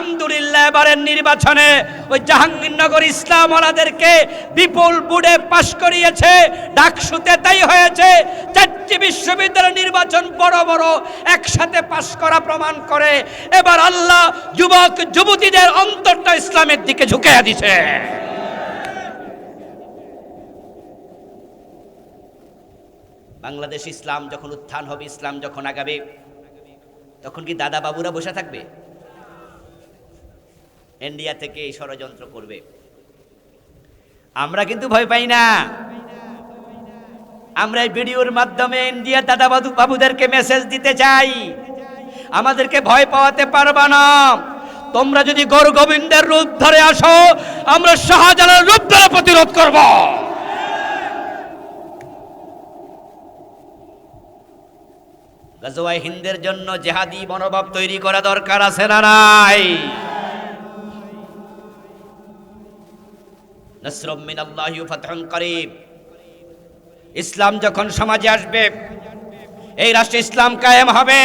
আলহামদুলিল্লাহ, এবারের নির্বাচনে ওই জাহাঙ্গীরনগর ইসলাম ওনাদেরকে বিপুল বুড়ে পাশ করিয়েছে, ডাকসুতে তাই হয়েছে, চারটি বিশ্ববিদ্যালয় নির্বাচন বড় বড় একসাথে পাশ করা প্রমাণ করে, এবার আল্লাহ যুবক যুবতীদের অন্তরটা ইসলামের দিকে ঝুঁকে দিছে। বাংলাদেশ ইসলাম যখন উত্থান হবে, ইসলাম যখন আগাবে, তখন কি দাদা বাবুরা বসে থাকবে? ইন্ডিয়া থেকে এই ষড়যন্ত্র করবে। আমরা কিন্তু ভয় পাই না। আমরা এই ভিডিওর মাধ্যমে ইন্ডিয়া দাদা বাবু বাবুদেরকে মেসেজ দিতে চাই। আমাদেরকে ভয় পাওয়াতে পারবা না। তোমরা যদি গরু গোবিন্দের রূপ ধরে আসো, আমরা শাহজালাল রূপ ধরে প্রতিরোধ করব। গাজওয়াই হিন্দের জন্য জেহাদি মনোভাব তৈরি করা দরকার আছে না নাই? ইসলাম যখন সমাজে আসবে, এই রাষ্ট্রে ইসলাম কায়েম হবে,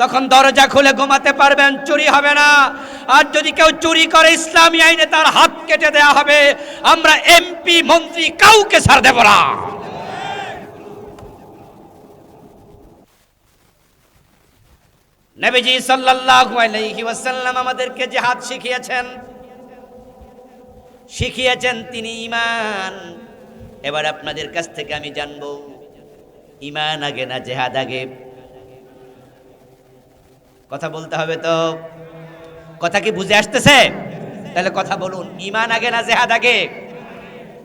তখন দরজা খুলে ঘুমাতে পারবেন, চুরি হবে না। আর যদি কেউ চুরি করে ইসলামী আইনে তার হাত কেটে দেয়া হবে, আমরা এমপি, মন্ত্রী কাউকে ছাড় দেব না। নবীজি সাল্লাল্লাহু আলাইহি ওয়াসাল্লাম আমাদেরকে জিহাদ শিখিয়েছেন। শিখিয়েছেন তিনি ইমান এবার আপনাদের কাছ থেকে আমি জানব ইমান আগে না জেহাদ আগে? কথা বলতে হবে তো? কথা কি বুঝে আসতেছে? তাহলে কথা বলুন ইমান আগে না জেহাদ আগে?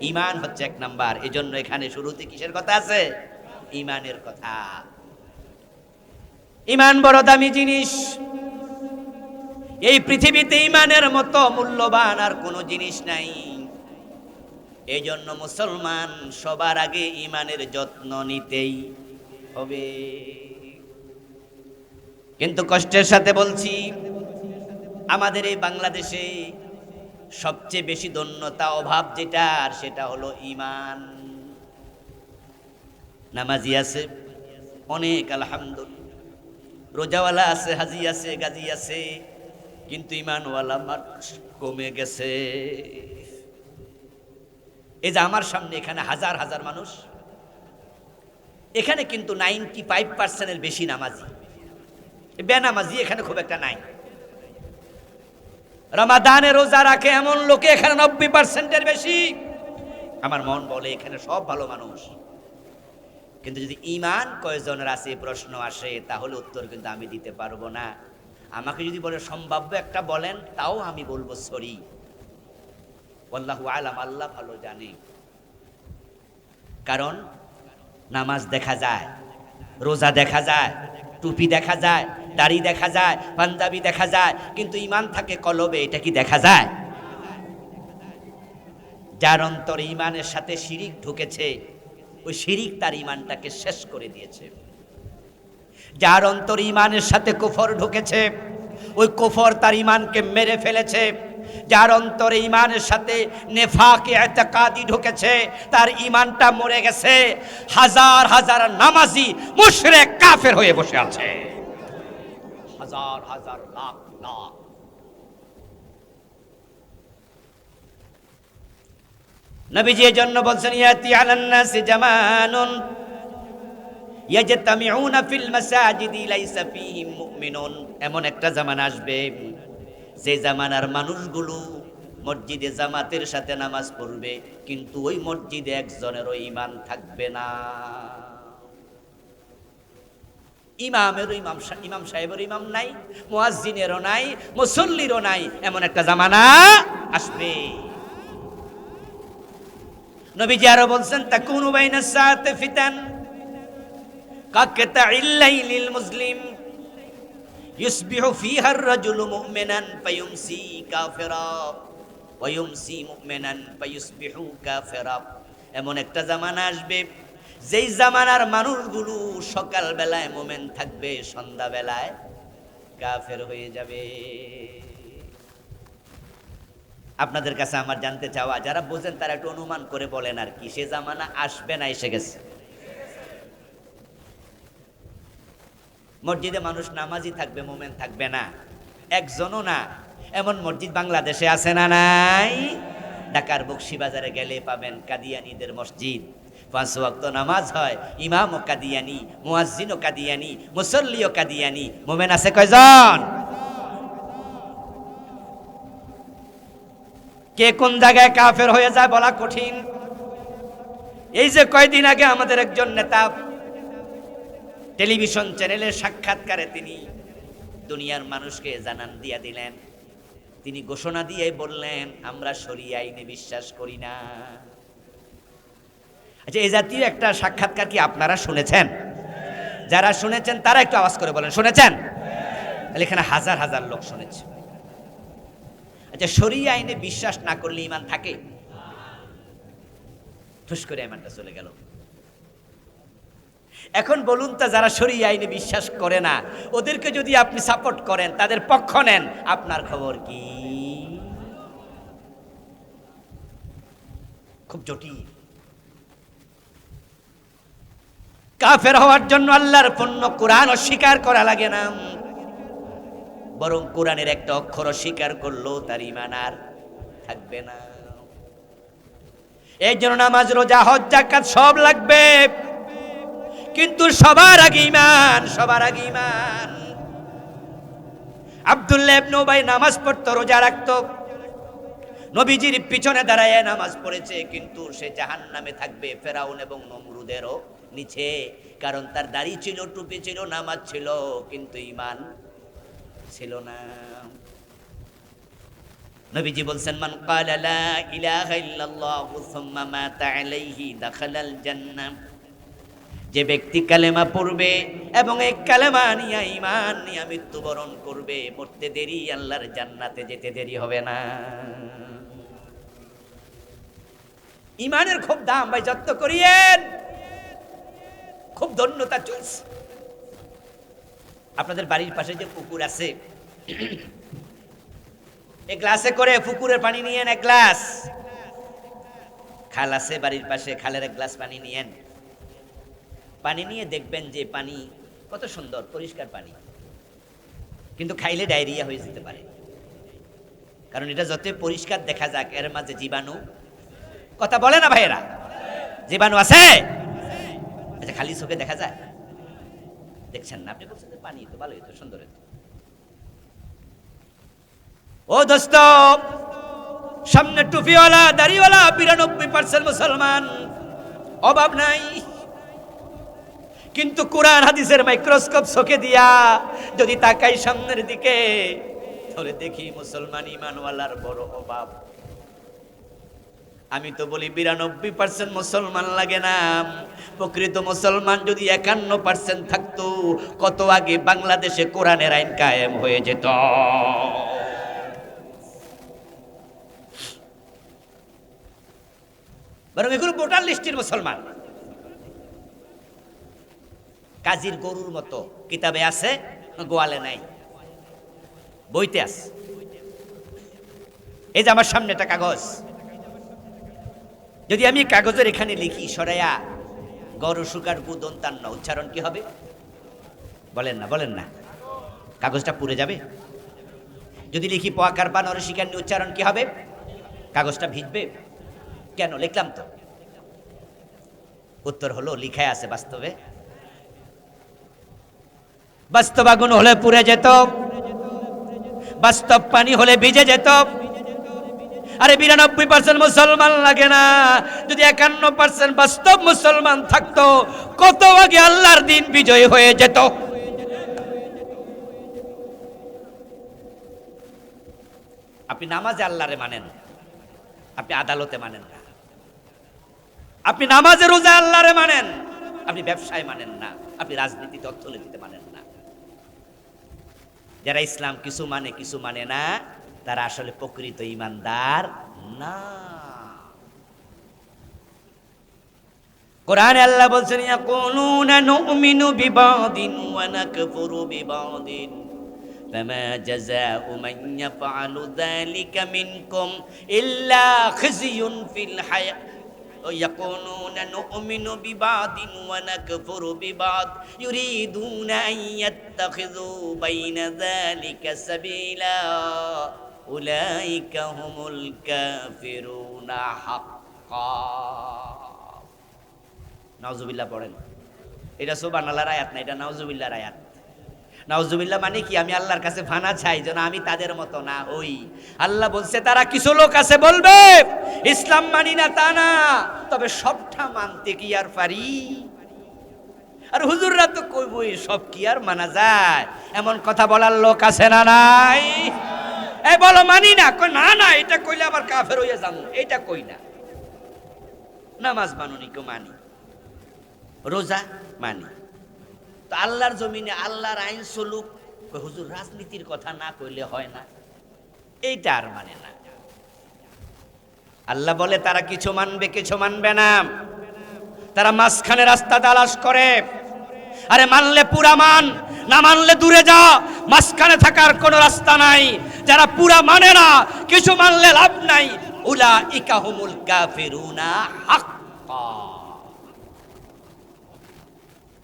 ইমান হচ্ছে এক নাম্বার, এজন্য এখানে শুরুতে কিসের কথা আছে? ইমানের কথা। ইমান বড় দামি জিনিস এই পৃথিবীতে ইমানের মতো মূল্যবান আর কোনো জিনিস নাই। এই জন্য মুসলমান সবার আগে ইমানের যত্ন নিতেই হবে। কিন্তু কষ্টের সাথে বলছি, আমাদের এই বাংলাদেশে সবচেয়ে বেশি দন্যতা, অভাব যেটা, আর সেটা হলো ইমান। নামাজি আছে, অনেক, আলহামদুলিল্লাহ। রোজাওয়ালা আছে, হাজি আছে, গাজি আছে কিন্তু ইমানওয়ালা মানুষ কমে গেছে। এই যে আমার সামনে এখানে হাজার হাজার মানুষ, এখানে কিন্তু নাইনটি ফাইভ পার্সেন্টের বেশি নামাজি। বেনামাজি এখানে খুব একটা নাই। রমাদানে রোজা রাখে এমন লোকে এখানে নব্বই পার্সেন্টের বেশি। আমার মন বলে এখানে সব ভালো মানুষ। কিন্তু যদি ইমান কয়জনের আছে প্রশ্ন আসে, তাহলে উত্তর কিন্তু আমি দিতে পারব না। আমাকে যদি বলে সম্ভাব্য একটা বলেন, তাও আমি বলব সরি। আল্লাহু আলাম, আল্লাহ ভালো জানে। কারণ নামাজ দেখা যায়, রোজা দেখা যায়, টুপি দেখা যায়, দাড়ি দেখা যায়, পাঞ্জাবি দেখা যায়, কিন্তু ইমান থাকে কলবে, এটা কি দেখা যায়? যার অন্তরে ইমানের সাথে শিরিক ঢুকেছে, ওই শিরিক তার ইমানটাকে শেষ করে দিয়েছে। যার অন্তর ইমানের সাথে কুফর ঢুকেছে, ওই কুফর তার ইমানকে মেরে ফেলেছে। যার অন্তরে ইমানের সাথে নেফাকে, এতকাদি ঢুকেছে, তার ইমানটা মরে গেছে। হাজার হাজার নামাজি মুশরিক কাফের হয়ে বসে আছে। হাজার হাজার লাখ লাখ। নবীজি জন্য বলছেন, ইয়াতি আলান নাসি জামানুন। ইয়াজতামিউনা ফিল মাসাজিদি লাইসা ফীহিম মুমিনুন। এমন একটা জামানা আসবে, যে জামানার মানুষগুলো মসজিদে জামাতের সাথে নামাজ পড়বে, কিন্তু ওই মসজিদে একজনেরও ইমান থাকবে না। ইমামেরও ইমাম ইমাম সাহেবের ইমাম নাই, মুয়াজ্জিনেরও নাই, মুসল্লিরও নাই, এমন একটা জামানা আসবে। নবীজি আরও বলছেন, তাকুনু বাইনা সাআতে ফিতান। মুসলিম। এমন একটা জামানা আসবে, যেই জামানার মানুষগুলো সকাল বেলায় মোমেন থাকবে সন্ধ্যা বেলায় কাফের হয়ে যাবে। আপনাদের কাছে আমার জানতে চাওয়া, যারা বোঝেন তারা একটু অনুমান করে বলেন আর কি, সে জামানা আসবে না, এসে গেছে। মসজিদে মানুষ নামাজি থাকবে, মোমেন থাকবে না। একজনও না। এমন মসজিদ বাংলাদেশে আছে না নাই? ঢাকার বক্সিবাজারে গেলে পাবেন কাদিয়ানিদের মসজিদ। পাঁচ ওয়াক্ত নামাজ হয়, ইমামও কাদিয়ানি, মুয়াজ্জিনও কাদিয়ানি, মুসল্লিও কাদিয়ানি। মোমেন আছে কয়জন? কে কোন জায়গায় কাফের হয়ে যায় বলা কঠিন? এই যে কয়দিন আগে আমাদের একজন নেতা টেলিভিশন চ্যানেলের সাক্ষাৎকারে তিনি দুনিয়ার মানুষকে জানান দিয়া দিলেন। তিনি ঘোষণা দিয়ে বললেন, আমরা সরিয়ে আইনে বিশ্বাস করি না। আচ্ছা এই জাতীয় একটা সাক্ষাৎকার কি আপনারা শুনেছেন? যারা শুনেছেন, তারা একটু আওয়াজ করে বলেন, শুনেছেন? তাহলে এখানে হাজার হাজার লোক শুনেছে। আচ্ছা সরিয়ে আইনে বিশ্বাস না করলে ইমান থাকে? ঠুস করে ইমানটা চলে গেল। এখন বলুন তো, যারা সরিয়ে আইনে বিশ্বাস করে না, ওদেরকে যদি আপনি সাপোর্ট করেন, তাদের পক্ষ নেন, আপনার খবর কি? খুব জটিল। কাফের হওয়ার জন্য আল্লাহর পণ্য কোরআন অস্বীকার করা লাগে না। বরং কোরআনের একটা অক্ষর অস্বীকার করল তার ইমান আর থাকবে না। এই জন্য নামাজ, রোজা, হজ জাকাত সব লাগবে। কিন্তু সবার আগে ইমান সবার আগে ইমান আব্দুল্লাহ ইবনে নামাজ পড়তো, রোজা রাখতো। নবীজির পিছনে দাঁড়ায় নামাজ পড়েছে, কিন্তু সে জাহান্নামে থাকবে, ফেরাউন এবং নমরুদেরও নিচে। কারণ তার দাড়ি ছিল, টুপি ছিল, নামাজ ছিল, কিন্তু ইমান ছিল না। নবীজি বলছেন, মান ক্বালা ইলাহা ইল্লাল্লাহু সুম্মা মাতা আলাইহি দাখালাল জান্নাহ। যে ব্যক্তি কালেমা পড়বে এবং এই কালেমা নিয়ে ইমান নিয়ে মৃত্যুবরণ করবে, মরতে দেরি, আল্লাহর জান্নাতে যেতে দেরি হবে না। ইমানের খুব দাম, ভাই, যত্ন করিয়েন। খুব ধন্যতা চলছে। আপনাদের বাড়ির পাশে যে পুকুর আছে এক গ্লাসে করে পুকুরের পানি নিয়েন, এক গ্লাস। খাল আছে বাড়ির পাশে, খালের এক গ্লাস পানি নিয়েন। পানি নিয়ে দেখবেন যে পানি কত সুন্দর, পরিষ্কার পানি। কিন্তু খাইলে ডায়রিয়া হয়ে যেতে পারে। কারণ এটা যত পরিষ্কার দেখা যাক, এর মাঝে জীবাণু। কথা বলে না ভাইয়েরা? জীবাণু আছে? আচ্ছা খালি চোখে দেখা যায়? দেখছেন না? আপনি বলছেন পানি তো ভালোই, তো সুন্দর তো ও দোস্ত, সামনে টুপিওয়ালা, দাড়িওয়ালা, বিরানব্বই পার্সেন্ট মুসলমান। অভাব নাই। কিন্তু কোরআন হাদিসের মাইক্রোস্কোপ চোখে দিয়া যদি তাকাই সামনের দিকে তাহলে দেখি মুসলমান ইমানওয়ালার বড় অভাব। আমি তো বলি বিরানব্বই পার্সেন্ট মুসলমান লাগে না। প্রকৃত মুসলমান যদি একান্ন পার্সেন্ট থাকতো, কত আগে বাংলাদেশে কোরআনের আইন কায়েম হয়ে যেত। বরং এগুলো ভোটার লিস্টের মুসলমান। কাজীর গরুর মতো। কিতাবে আছে? গোয়ালে নাই। বইতে আছে। এই যে আমার সামনে একটা কাগজ। যদি আমি কাগজের এখানে লিখি, সরাইয়া, গরু সুকার না উচ্চারণ কি হবে? বলেন না বলেন না। কাগজটা পুড়ে যাবে। যদি লিখি, পোয়াকার বা নরসিকার উচ্চারণ কি হবে? কাগজটা ভিজবে। কেন? লিখলাম তো। উত্তর হলো লিখায় আছে বাস্তবে। বাস্তব আগুন হলে পুড়ে যেত। বাস্তব পানি হলে ভিজে যেত। আরে বিরানব্বই পার্সেন্ট মুসলমান লাগে না। যদি একান্ন পার্সেন্ট বাস্তব মুসলমান থাকতো, কত আগে আল্লাহর দিন বিজয় হয়ে যেত। আপনি নামাজে আল্লাহরে মানেন, আপনি আদালতে মানেন না। আপনি নামাজে রোজা আল্লাহরে মানেন, আপনি ব্যবসায় মানেন না, আপনি রাজনীতিতে অর্থনীতিতে মানেন না। যারা ইসলাম কিছু মানে কিছু মানে না তারা আসলে প্রকৃত ইমানদার না কোরআনে আল্লাহ বলছেন ইয়াকুলুনা নুমিনু বিবাদিন ওয়া নাকফুরু বিবাদিন فما جزاء من يفعل ذلك منكم إلا خزي في الحياة يقولون نؤمن ببعض ونكفر ببعض يريدون أن يتخذوا بين ذلك سبيلا أولئك هم الكافرون حقا নাউজুবিল্লাহ পড়েন এটা সুবান আল্লাহর আয়াত না এটা নাউজুবিল্লাহর আয়াত নাউজুবিল্লাহ মানে কি? আমি আল্লাহর কাছে ফানা চাই, যেন আমি তাদের মতো না হই। আল্লাহ বলছে, তারা কিছু লোক আছে, বলবে, ইসলাম মানি না তা না, তবে সবটা মানতে কি আর পারি? আর হুজুররা তো কইবই, সব কি আর মানা যায়? এমন কথা বলার লোক আছে না নাই? এই বলো, মানি না? কই, না না, এটা কইলে আবার কাফের হইয়া যাব। এটা কই না? নামাজ মানুনি কেউ মানি? রোজা মানি? তো আল্লাহর জমিনে আল্লাহর আইন চলুক হুজুর, রাজনীতির কথা না কইলে হয় না। এইটা আর মানে না। আল্লাহ বলে, তারা কিছু মানবে কিছু মানবে না। তারা মাঝখানে রাস্তা তালাশ করে। আরে, মানলে পুরা মান, না মানলে দূরে যা। মাঝখানে থাকার কোনো রাস্তা নাই। যারা পুরা মানে না, কিছু মানলে লাভ নাই। উলা ইকাহুমুল কাফিরুনা হাক্কা।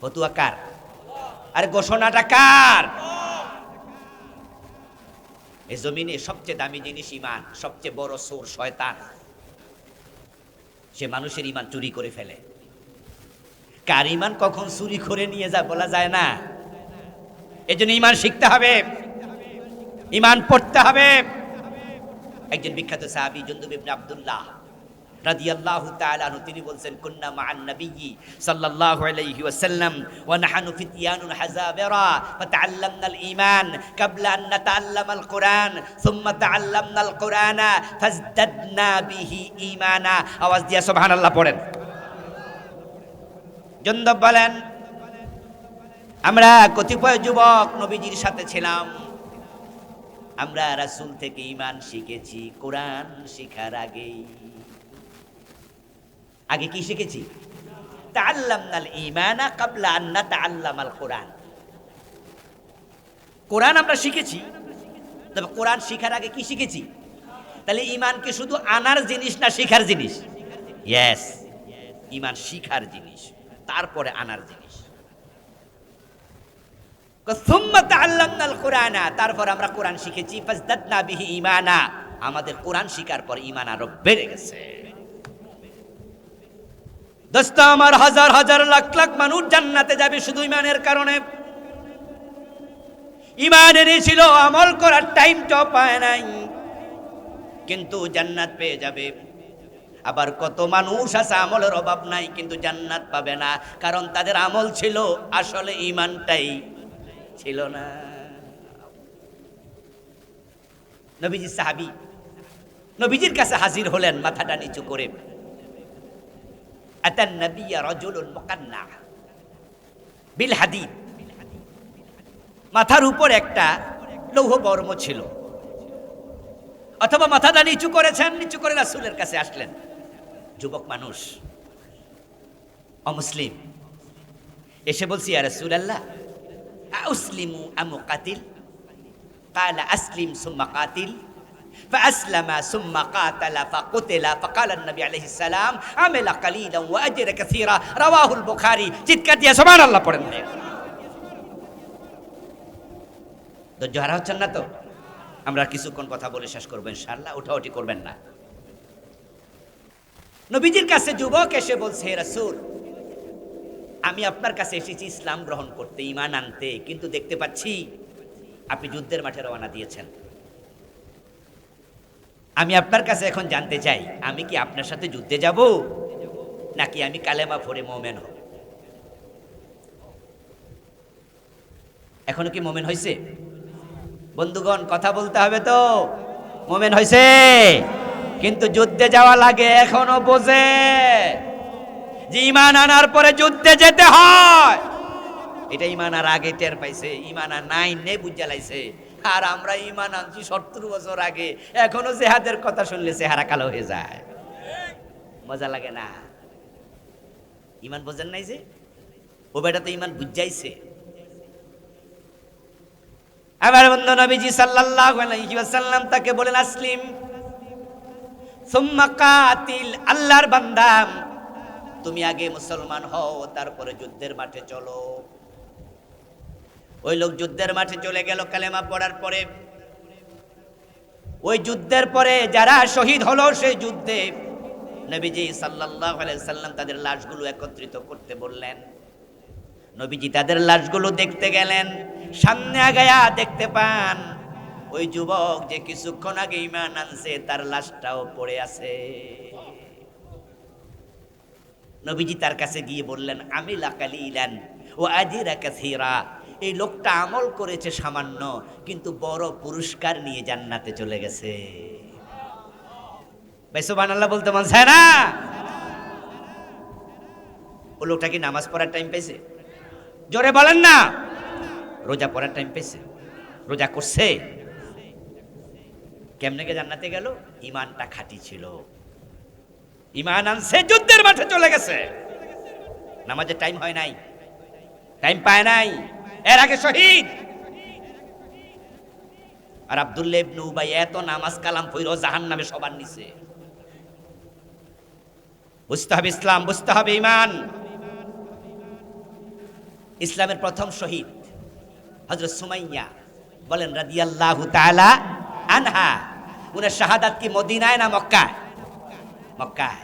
ফতুয়া কার? আরে ঘোষণাটা কার? এই জমিনে সবচেয়ে দামি জিনিস ইমান সবচেয়ে বড় সোর শয়তান। সে মানুষের ইমান চুরি করে ফেলে। কার ইমান কখন চুরি করে নিয়ে যায় বলা যায় না। এই জন্য ইমান শিখতে হবে। ইমান পড়তে হবে। একজন বিখ্যাত সাহাবী জন্দুব আব্দুল্লাহ রাদিয়াল্লাহু তাআলা তিনি বলছেন, কুন্না মা'আন নাবিয়্যি সাল্লাল্লাহু আলাইহি ওয়াসাল্লাম ওয়া নাহনু ফিতয়ানুন হাযাবিরা ফাতাআল্লামনা আল-ঈমান ক্বাবলা আন নাতাআল্লামা আল-কুরআন সুম্মা তাআল্লামনা আল-কুরআনা ফাজদাদনা বিহি ঈমানা। আওয়াজ দিয়া সুবহানাল্লাহ পড়েন। জন্দব বলেন, আমরা কতিপয় যুবক নবীজির সাথে ছিলাম। আমরা রাসূল থেকে ঈমান শিখেছি, কোরআন শিখার আগেই। আগে কি শিখেছি? তাআল্লামনাল ঈমানা ক্বাবলা আন নাতাআল্লামাল কোরআন। কোরআন আমরা শিখেছি, তবে কোরআন শিখার আগে কি শিখেছি? তাহলে ইমানকে শুধু আনার জিনিস না শিখার জিনিস? ইয়েস ঈমান শিখার জিনিস, তারপরে আনার জিনিস। তারপর আমরা কোরআন শিখেছি আমাদের কোরআন শিখার পর ইমান আরও বেড়ে গেছে। দোস্ত আমার হাজার হাজার লাখ লাখ মানুষ জান্নাতে যাবে শুধু ইমানের কারণে। ইমান এনেছিল আমল করার টাইমটাও পায় নাই। কিন্তু জান্নাত পেয়ে যাবে। আবার কত মানুষ আছে আমলের অভাব নাই, কিন্তু জান্নাত পাবে না। কারণ তাদের আমল ছিল আসলে ইমানটাই ছিল না। নবীজি সাহাবি, নবীজির কাছে হাজির হলেন মাথাটা নিচু করে। আতান নবিয়া রজুলুন মোকান্না বিল হাদিদ মাথার উপর একটা লৌহ বর্ম ছিল। অথবা মাথাটা নিচু করেছেন, নিচু করে রাসুলের কাছে আসলেন। যুবক মানুষ, অমুসলিম। এসে বলছি আর রাসুল আল্লাহ আসলিমু আমু কাতিল? কালা, আসলিম সুম্মা কাতিল। فأسلم ثم قاتل فقتل فقال النبي عليه السلام عمل قليلا وأجر كثيرا رواه البخاري চিৎকার দিয়ে সুবহান আল্লাহ পড়েন ধৈর্য হারা হচ্ছেন না তো আমরা আর কিছুক্ষণ কথা বলে শেষ করবো ইনশাআল্লাহ উঠাউঠি করবেন না নবীজির কাছে যুবক এসে বলছে হে রাসূল আমি আপনার কাছে এসেছি ইসলাম গ্রহণ করতে ইমান আনতে কিন্তু দেখতে পাচ্ছি আপনি যুদ্ধের মাঠে রওনা দিয়েছেন আমি আপনার কাছে এখন জানতে চাই, আমি কি আপনার সাথে যুদ্ধে যাব? নাকি আমি কালেমা ফোরে মোমেন হব? এখনও কি মোমেন হয়েছে বন্ধুগণ, কথা বলতে হবে তো। মোমেন হয়েছে কিন্তু যুদ্ধে যাওয়া লাগে, এখনও বোঝে। যে ইমান আনার পরে যুদ্ধে যেতে হয়। এটা ইমান আর আগে টের পাইছে, ইমান আর নাই নে বুঝালাইছে আর আমরা ইমান আনছি সত্তর বছর আগে। এখনও জেহাদের কথা শুনলে চেহারা কালো হয়ে যায়। মজা লাগে না। ইমান বোঝেন নাই যে? ও বেটা তো ইমান বুঝাইছে। বন্ধু নবীজি সাল্লাল্লাহু আলাইহি ওয়াসাল্লাম তাকে বলেন, আসলিম। সুম্মা কাতিল আল্লাহর বান্দা। তুমি আগে মুসলমান হও, তারপরে যুদ্ধের মাঠে চলো। ওই লোক যুদ্ধের মাঠে চলে গেল কালেমা পড়ার পরে। ওই যুদ্ধের পরে যারা শহীদ হলো সেই যুদ্ধে নবীজি সাল্লাল্লাহু সাল্লাম তাদের লাশগুলো একত্রিত করতে বললেন। নবীজি তাদের লাশগুলো দেখতে গেলেন, সামনে আগায়া দেখতে পান, ওই যুবক যে কিছুক্ষণ আগে ইমান আনছে তার লাশটাও পড়ে আছে। নবীজি তার কাছে গিয়ে বললেন আমি লাকালিলান ও আজিরা কাসিরা। এই লোকটা আমল করেছে সামান্য, কিন্তু বড় পুরস্কার নিয়ে জান্নাতে চলে গেছে। সুবহানাল্লাহ বলতে মন চায় না? ও লোকটা কি নামাজ পড়ার টাইম পেয়েছে জোরে বলেন না। রোজা পড়ার টাইম পেয়েছে রোজা করছে। কেমনে গে জান্নাতে গেল? ইমানটা খাঁটি ছিল। ইমান আনছে, যুদ্ধের মাঠে চলে গেছে। নামাজের টাইম হয় নাই। টাইম পায় নাই। এর আগে শহীদ। আর আব্দুল্লাহ ইবনে উবাই এত নামাজ কালাম পইরো জাহান নামে সবার নিচে। বুঝতে হবে ইসলাম, বুঝতে হবে ইমান ইসলামের প্রথম শহীদ হজরত সুমাইয়া বলেন রাদিয়াল্লাহু তাআলা আনহা। উনার শাহাদাত কি মদিনায় না মক্কায়? মক্কায়।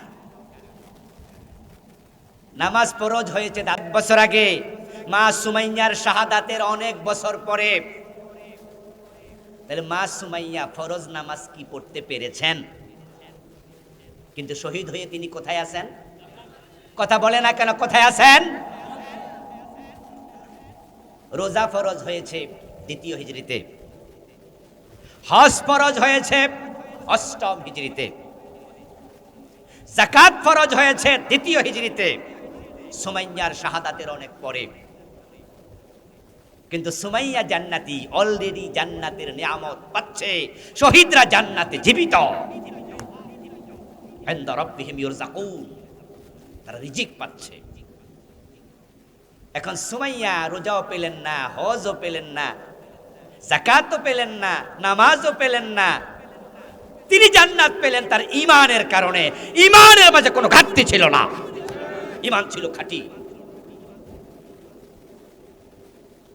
নামাজ ফরজ হয়েছে আট বছর আগে। মা সুমাইয়ার শাহাদাতের অনেক বছর পরে। তাহলে মা সুমাইয়া ফরজ নামাজ কি পড়তে পেরেছেন? কিন্তু শহীদ হয়ে তিনি কোথায় আছেন? কথা বলে না কেন, কোথায় আছেন? রোজা ফরজ হয়েছে দ্বিতীয় হিজড়িতে। হজ ফরজ হয়েছে অষ্টম হিজড়িতে। জাকাত ফরজ হয়েছে দ্বিতীয় হিজড়িতে। সুমাইয়ার শাহাদাতের অনেক পরে। কিন্তু সুমাইয়া জান্নাতি অলরেডি জান্নাতের নিয়ামত পাচ্ছে, শহীদরা জান্নাতে জীবিত। তারা রিজিক পাচ্ছে। এখন সুমাইয়া রোজাও পেলেন না, হজও পেলেন না জাকাতও পেলেন না, নামাজও পেলেন না। তিনি জান্নাত পেলেন তার ইমানের কারণে। ইমানের মাঝে কোনো ঘাটতি ছিল না। ইমান ছিল খাঁটি।